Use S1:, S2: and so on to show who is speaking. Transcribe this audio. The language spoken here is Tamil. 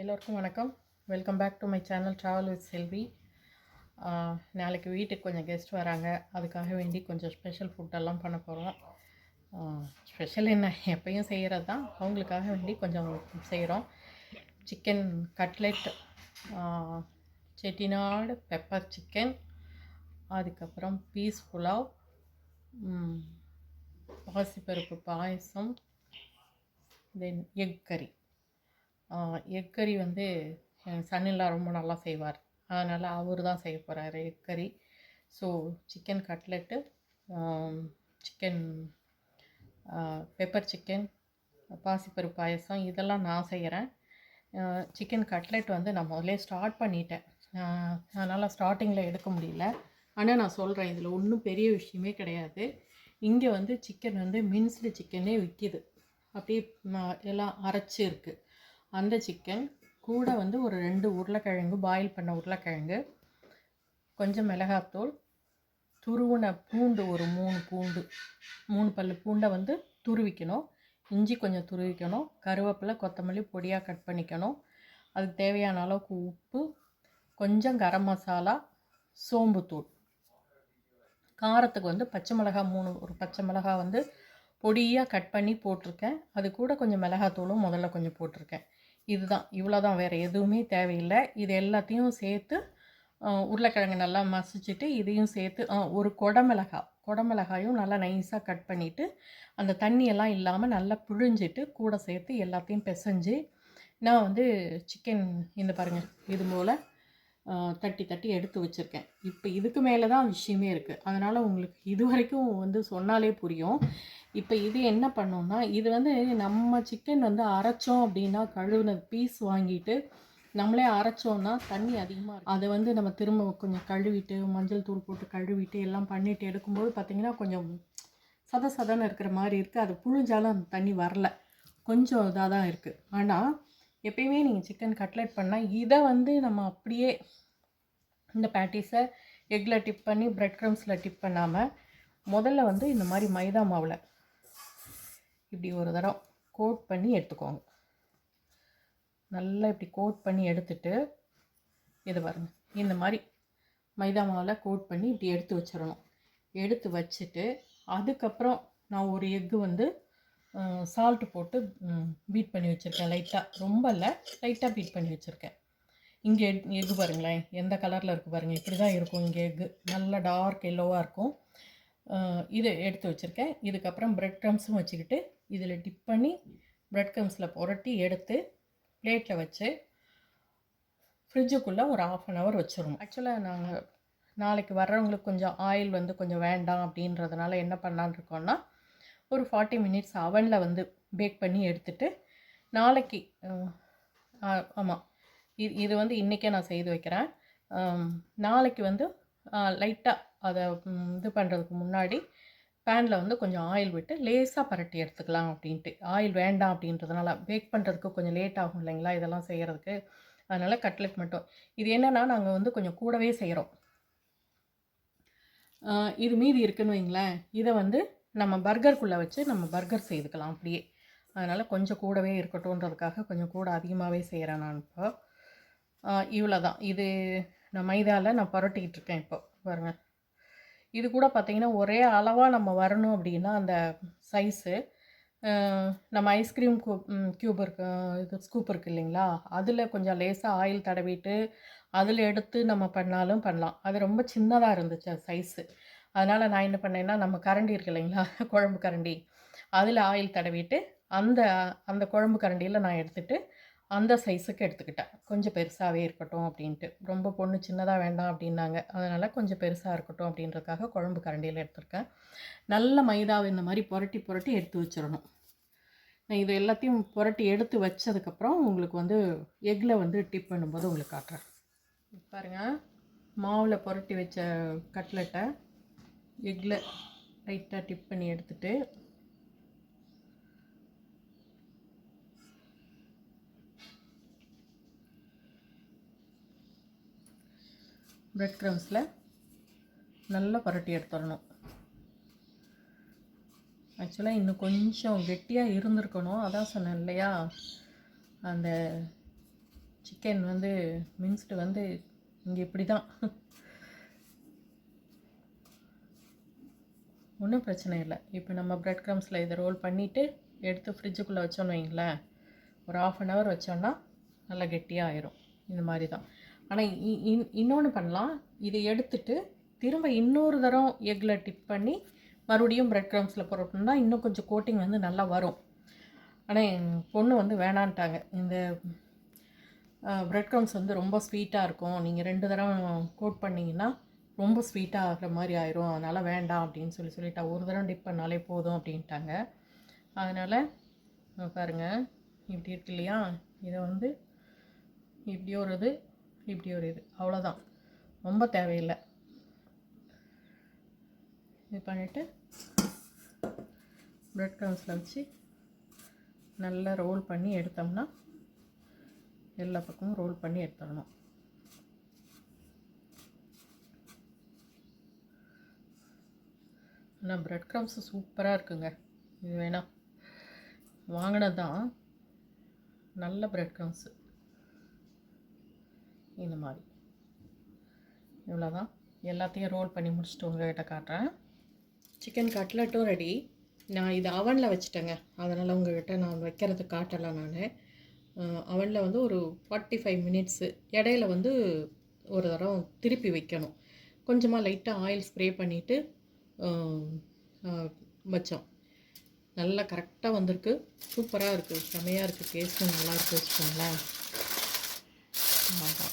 S1: எல்லோருக்கும் வணக்கம். Welcome back to my channel travel with Selvi நாளைக்கு வீட்டுக்கு கொஞ்சம் கெஸ்ட் வராங்க. அதுக்காக வேண்டி கொஞ்சம் ஸ்பெஷல் ஃபுட்டெல்லாம் பண்ண போகிறோம் ஸ்பெஷல் என்ன? எப்பயும் செய்கிறது தான். அவங்களுக்காக வேண்டி கொஞ்சம் செய்கிறோம் chicken cutlet Chettinad pepper chicken அதுக்கப்புறம் பீஸ் புலாவ் பாசிப்பருப்பு பாயசம் தென் எக் கறி எக் கறி வந்து என் சன்னிலா ரொம்ப நல்லா செய்வார். அதனால் அவர் தான் செய்ய போகிறாரு எக் கறி so chicken cutlet chicken pepper chicken பாசிப்பருப்பு பாயசம் இதெல்லாம் நான் செய்கிறேன் சிக்கன் கட்லெட் வந்து நான் முதல்ல ஸ்டார்ட் பண்ணிட்டேன். அதனால் ஸ்டார்டிங்கில் எடுக்க முடியல. ஆனால் நான் சொல்கிறேன் இதில் ஒன்றும் பெரிய விஷயமே கிடையாது. இங்கே வந்து சிக்கன் வந்து மின்ஸ்டு சிக்கனே விற்கிது அப்படியே எல்லாம் அரைச்சி இருக்குது அந்த சிக்கன் கூட வந்து ஒரு ரெண்டு உருளைக்கிழங்கு பாயில் பண்ண உருளைக்கிழங்கு கொஞ்சம் மிளகாத்தூள் துருவின பூண்டு ஒரு மூணு பூண்டு மூணு பல்லு பூண்டை வந்து துருவிக்கணும். இஞ்சி கொஞ்சம் துருவிக்கணும். கருவேப்பிலை கொத்தமல்லி பொடியாக கட் பண்ணிக்கணும். அதுக்கு தேவையான அளவுக்கு உப்பு கொஞ்சம் கரம் மசாலா சோம்புத்தூள் காரத்துக்கு வந்து பச்சை மிளகா மூணு ஒரு பச்சை மிளகா வந்து பொடியாக கட் பண்ணி போட்டிருக்கேன். அது கூட கொஞ்சம் மிளகாத்தூளும் முதல்ல கொஞ்சம் போட்டிருக்கேன். இதுதான். இவ்வளோ தான் வேறு எதுவுமே தேவையில்லை. இது எல்லாத்தையும் சேர்த்து உருளைக்கிழங்கு நல்லா மசிச்சுட்டு இதையும் சேர்த்து ஒரு குடமிளகாய். குடமிளகாயும் நல்லா நைஸாக கட் பண்ணிவிட்டு அந்த தண்ணியெல்லாம் இல்லாமல் நல்லா புழிஞ்சிட்டு கூட சேர்த்து எல்லாத்தையும் பிசைஞ்சு நான் வந்து சிக்கன் இந்த பாருங்கள் இது போல் தட்டி தட்டி எடுத்து வச்சுருக்கேன். இப்போ இதுக்கு மேலே தான் விஷயமே இருக்குது அதனால் உங்களுக்கு இது வரைக்கும் வந்து சொன்னாலே புரியும். இப்போ இது என்ன பண்ணோம்னா இது வந்து நம்ம சிக்கன் வந்து அரைச்சோம் அப்படின்னா கழுவுனது பீஸ் வாங்கிட்டு நம்மளே அரைச்சோம்னா தண்ணி அதிகமாக இருக்கும் அதை வந்து நம்ம திரும்ப கொஞ்சம் கழுவிட்டு மஞ்சள் தூள் போட்டு கழுவிட்டு எல்லாம் பண்ணிட்டு எடுக்கும்போது பார்த்திங்கன்னா கொஞ்சம் சத சதன்னு இருக்கிற மாதிரி இருக்குது அது புழிஞ்சாலும் அந்த தண்ணி வரல. கொஞ்சம் இதாக தான் இருக்குது ஆனால் எப்பயுமே நீங்கள் சிக்கன் கட்லெட் பண்ணால் இதை வந்து நம்ம அப்படியே இந்த பேட்டிஸை எக்கில் டிப் பண்ணி ப்ரெட் க்ரம்ஸில் டிப் பண்ணாமல் முதல்ல வந்து இந்த மாதிரி மைதா மாவில் இப்படி ஒரு தடவை கோட் பண்ணி எடுத்துக்கோங்க. நல்லா இப்படி கோட் பண்ணி எடுத்துட்டு இது பாருங்க. இந்த மாதிரி மைதா மாவில் கோட் பண்ணி இப்படி எடுத்து வச்சிடணும். எடுத்து வச்சுட்டு அதுக்கப்புறம் நான் ஒரு எக்கு வந்து சால்ட்டு போட்டு பீட் பண்ணி வச்சுருக்கேன் லைட்டாக ரொம்ப இல்லை லைட்டாக பீட் பண்ணி வச்சுருக்கேன். இங்கே எக்கு பாருங்களேன். எந்த கலரில் இருக்குது பாருங்கள் இப்படி தான் இருக்கும் இங்கே எக்கு. நல்ல டார்க் எல்லோவாக இருக்கும். இது எடுத்து வச்சுருக்கேன். இதுக்கப்புறம் ப்ரெட் க்ரம்ஸும் வச்சுக்கிட்டு இதில் டிப் பண்ணி ப்ரெட் க்ரம்ஸில் புரட்டி எடுத்து பிளேட்டில் வச்சு ஃப்ரிட்ஜுக்குள்ளே ஒரு ஆஃப் அன் ஹவர் வச்சிடணும் ஆக்சுவலாக நாங்கள் நாளைக்கு வர்றவங்களுக்கு கொஞ்சம் ஆயில் வந்து கொஞ்சம் வேண்டாம் அப்படின்றதுனால என்ன பண்ணலான்னு இருக்கோம்னா ஒரு ஃபார்ட்டி மினிட்ஸ் அவனில் வந்து பேக் பண்ணி எடுத்துட்டு நாளைக்கு ஆமாம் இது இது வந்து இன்றைக்கே நான் செய்து வைக்கிறேன். நாளைக்கு வந்து லைட்டாக அதை இது பண்ணுறதுக்கு முன்னாடி பேனில் வந்து கொஞ்சம் ஆயில் விட்டு லேசாக பரட்டி எடுத்துக்கலாம் அப்படின்ட்டு. ஆயில் வேண்டாம் அப்படின்றதுனால பேக் பண்ணுறதுக்கு கொஞ்சம் லேட் ஆகும் இல்லைங்களா? இதெல்லாம் செய்கிறதுக்கு அதனால் கட்லெட் மட்டும். இது என்னென்னா நாங்கள் வந்து கொஞ்சம் கூடவே செய்கிறோம் இது மீதி இருக்குன்னு வைங்களேன். இதை வந்து நம்ம பர்கருக்குள்ளே வச்சு நம்ம பர்கர் செய்துக்கலாம் அப்படியே. அதனால் கொஞ்சம் கூடவே இருக்கட்டும்ன்றதுக்காக கொஞ்சம் கூட அதிகமாகவே செய்கிறேன் நான் இப்போ. இவ்வளோ தான் இது நான் மைதாவில் நான் புரட்டிக்கிட்டு இருக்கேன் இப்போ பாருங்கள் இது கூட பார்த்தீங்கன்னா ஒரே அளவாக நம்ம வரணும் அப்படின்னா அந்த சைஸு நம்ம ஐஸ்கிரீம் க்யூப் இருக்கு இது ஸ்கூப் இருக்குது இல்லைங்களா? அதில் கொஞ்சம் லேசாக ஆயில் தடவிட்டு அதில் எடுத்து நம்ம பண்ணாலும் பண்ணலாம். அது ரொம்ப சின்னதாக இருந்துச்சு சைஸு அதனால் நான் என்ன பண்ணேன்னா நம்ம கரண்டி இருக்கு இல்லைங்களா குழம்பு கரண்டி. அதில் ஆயில் தடவிட்டு அந்த அந்த குழம்பு கரண்டியில் நான் எடுத்துட்டு அந்த சைஸுக்கு எடுத்துக்கிட்டேன். கொஞ்சம் பெருசாகவே இருக்கட்டும் அப்படின்ட்டு. ரொம்ப பொண்ணு சின்னதாக வேண்டாம் அப்படின்னாங்க. அதனால் கொஞ்சம் பெருசாக இருக்கட்டும் அப்படின்றதுக்காக குழம்பு கரண்டியில் எடுத்திருக்கேன். நல்ல மைதாவை இந்த மாதிரி புரட்டி புரட்டி எடுத்து வச்சிடணும். நான் இது எல்லாத்தையும் புரட்டி எடுத்து வச்சதுக்கப்புறம் உங்களுக்கு வந்து எக்கில் வந்து டிப் பண்ணும்போது உங்களுக்கு காட்டுறேன். பாருங்க. மாவில் புரட்டி வச்ச கட்லெட்டை எக்கில் லைட்டாக டிப் பண்ணி எடுத்துட்டு பிரெட் க்ரம்ஸில் நல்லா புரட்டி எடுத்துடணும். ஆக்சுவலாக இன்னும் கொஞ்சம் கெட்டியாக இருந்திருக்கணும். அதான் சொன்னேன் இல்லையா? அந்த சிக்கன் வந்து மின்ஸ்டு வந்து இங்கே இப்படி தான் ஒன்றும் பிரச்சனை இல்லை. இப்போ நம்ம ப்ரெட் க்ரம்ஸில் இதை ரோல் பண்ணிவிட்டு எடுத்து ஃப்ரிட்ஜுக்குள்ளே வச்சோன்னு வைங்களேன். ஒரு ஆஃப் அன் ஹவர் வச்சோன்னா நல்லா கெட்டியாக ஆயிரும். இந்த மாதிரி தான். ஆனால் இன்னொன்று பண்ணலாம். இதை எடுத்துட்டு திரும்ப இன்னொரு தரம் எக்கில் டிப் பண்ணி மறுபடியும் ப்ரெட் க்ரம்ஸில் போட்டோம்னா இன்னும் கொஞ்சம் கோட்டிங் வந்து நல்லா வரும். ஆனால் என் பொண்ணு வந்து வேணான்ட்டாங்க. இந்த ப்ரெட் க்ரம்ஸ் வந்து ரொம்ப ஸ்வீட்டாக இருக்கும். நீங்கள் ரெண்டு தடவை கோட் பண்ணிங்கன்னா ரொம்ப ஸ்வீட்டாக ஆகிற மாதிரி ஆயிரும். அதனால் வேண்டாம் அப்படின்னு சொல்லி சொல்லிட்டா. ஒரு தடவை டிப் பண்ணாலே போதும் அப்படின்ட்டாங்க. அதனால் பாருங்கள் இப்படி இருக்கு இல்லையா? இதை வந்து இப்படி ஒரு இது இப்படி ஒரு இது. அவ்வளோதான் ரொம்ப தேவையில்லை. இது பண்ணிவிட்டு ப்ரெட் க்ரம்ஸில் வச்சு நல்லா ரோல் பண்ணி எடுத்தோம்னா எல்லா பக்கமும் ரோல் பண்ணி எடுத்துடணும். ஆனால் ப்ரெட் க்ரம்ஸ் சூப்பராக இருக்குங்க. இது வேணாம் வாங்கினது தான் நல்ல ப்ரெட் க்ரம்ஸு இந்த மாதிரி. இவ்வளோதான் எல்லாத்தையும் ரோல் பண்ணி முடிச்சுட்டு உங்கள்கிட்ட காட்டுறேன். சிக்கன் கட்லட்டும் ரெடி நான் இது அவனில் வச்சுட்டேங்க. அதனால் உங்கள்கிட்ட நான் வைக்கிறது காட்டலை நான். அவனில் வந்து ஒரு ஃபார்ட்டி ஃபைவ் மினிட்ஸு இடையில வந்து ஒரு தடவை திருப்பி வைக்கணும். கொஞ்சமாக லைட்டாக ஆயில் ஸ்ப்ரே பண்ணிவிட்டு வச்சோம் நல்லா கரெக்டாக வந்திருக்கு. சூப்பராக இருக்குது செமையாக இருக்குது டேஸ்ட்டும் நல்லா இருக்குது வச்சுக்கோங்களேன். ஆமாம்